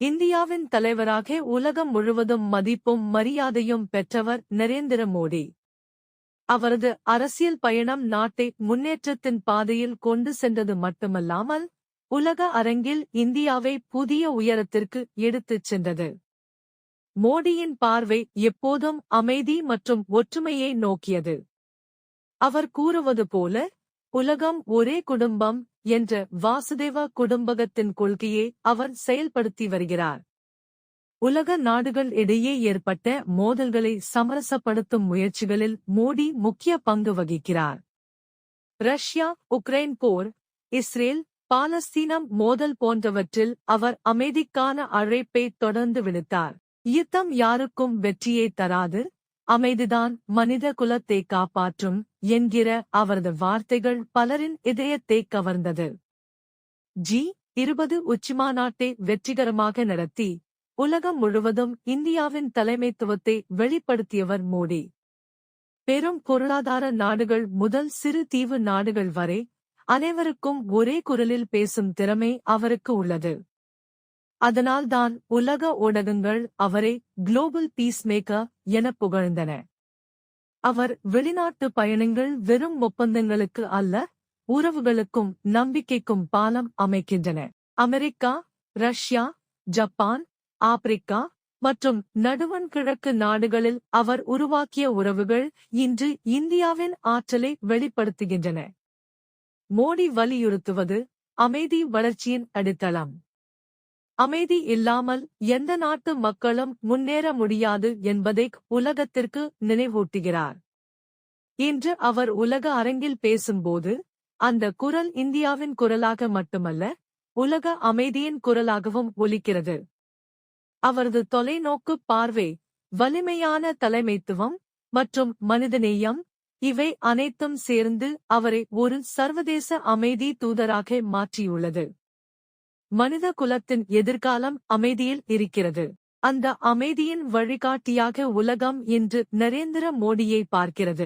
இந்தியாவின் தலைவராக உலகம் முழுவதும் மதிப்பும் மரியாதையும் பெற்றவர் நரேந்திர மோடி. அவரது அரசியல் பயணம் நாட்டை முன்னேற்றத்தின் பாதையில் கொண்டு சென்றது மட்டுமல்லாமல் உலக அரங்கில் இந்தியாவை புதிய உயரத்திற்கு எடுத்துச் சென்றது. மோடியின் பார்வை எப்போதும் அமைதி மற்றும் ஒற்றுமையை நோக்கியது. அவர் கூறுவது போல உலகம் ஒரே குடும்பம் என்ற வாசுதேவ குடும்பகத்தின் கொள்கையை அவர் செயல்படுத்தி வருகிறார். உலக நாடுகள் இடையே ஏற்பட்ட மோதல்களை சமரசப்படுத்தும் முயற்சிகளில் மோடி முக்கிய பங்கு வகிக்கிறார். ரஷ்யா உக்ரைன் போர் இஸ்ரேல் பாலஸ்தீனம் மோதல் போன்றவற்றில் அவர் அமைதிக்கான அழைப்பை தொடர்ந்து விடுத்தார். யுத்தம் யாருக்கும் வெற்றியை தராது அமைதிதான் மனித குலத்தை காப்பாற்றும் என்கிற அவரது வார்த்தைகள் பலரின் இதயத்தை கவர்ந்தது. ஜி. இருபது உச்சிமாநாட்டை வெற்றிகரமாக நடத்தி உலகம் முழுவதும் இந்தியாவின் தலைமைத்துவத்தை வெளிப்படுத்தியவர் மோடி. பெரும் பொருளாதார நாடுகள் முதல் சிறு தீவு நாடுகள் வரை அனைவருக்கும் ஒரே குரலில் பேசும் திறமை அவருக்கு உள்ளது. அதனால்தான் உலக ஊடகங்கள் அவரை குளோபல் பீஸ்மேக்கர் என புகழ்ந்தன. அவர் வெளிநாட்டு பயணங்கள் வெறும் ஒப்பந்தங்களுக்கு அல்ல உறவுகளுக்கும் நம்பிக்கைக்கும் பாலம் அமைக்கின்றன. அமெரிக்கா ரஷ்யா ஜப்பான் ஆப்பிரிக்கா மற்றும் நடுவன் கிழக்கு நாடுகளில் அவர் உருவாக்கிய உறவுகள் இன்று இந்தியாவின் ஆற்றலை வெளிப்படுத்துகின்றன. மோடி வலியுறுத்துவது அமைதி வளர்ச்சியின் அடித்தளம். அமைதி இல்லாமல் எந்த நாட்டு மக்களும் முன்னேற முடியாது என்பதை உலகத்திற்கு நினைவூட்டுகிறார். இன்று அவர் உலக அரங்கில் பேசும்போது அந்த குரல் இந்தியாவின் குரலாக மட்டுமல்ல உலக அமைதியின் குரலாகவும் ஒலிக்கிறது. அவரது தொலைநோக்கு பார்வை வலிமையான தலைமைத்துவம் மற்றும் மனிதநேயம் இவை அனைத்தும் சேர்ந்து அவரை ஒரு சர்வதேச அமைதி தூதராக மாற்றியுள்ளது. மனித குலத்தின் எதிர்காலம் அமைதியில் இருக்கிறது. அந்த அமைதியின் வழிகாட்டியாக உலகம் இன்று நரேந்திர மோடியை பார்க்கிறது.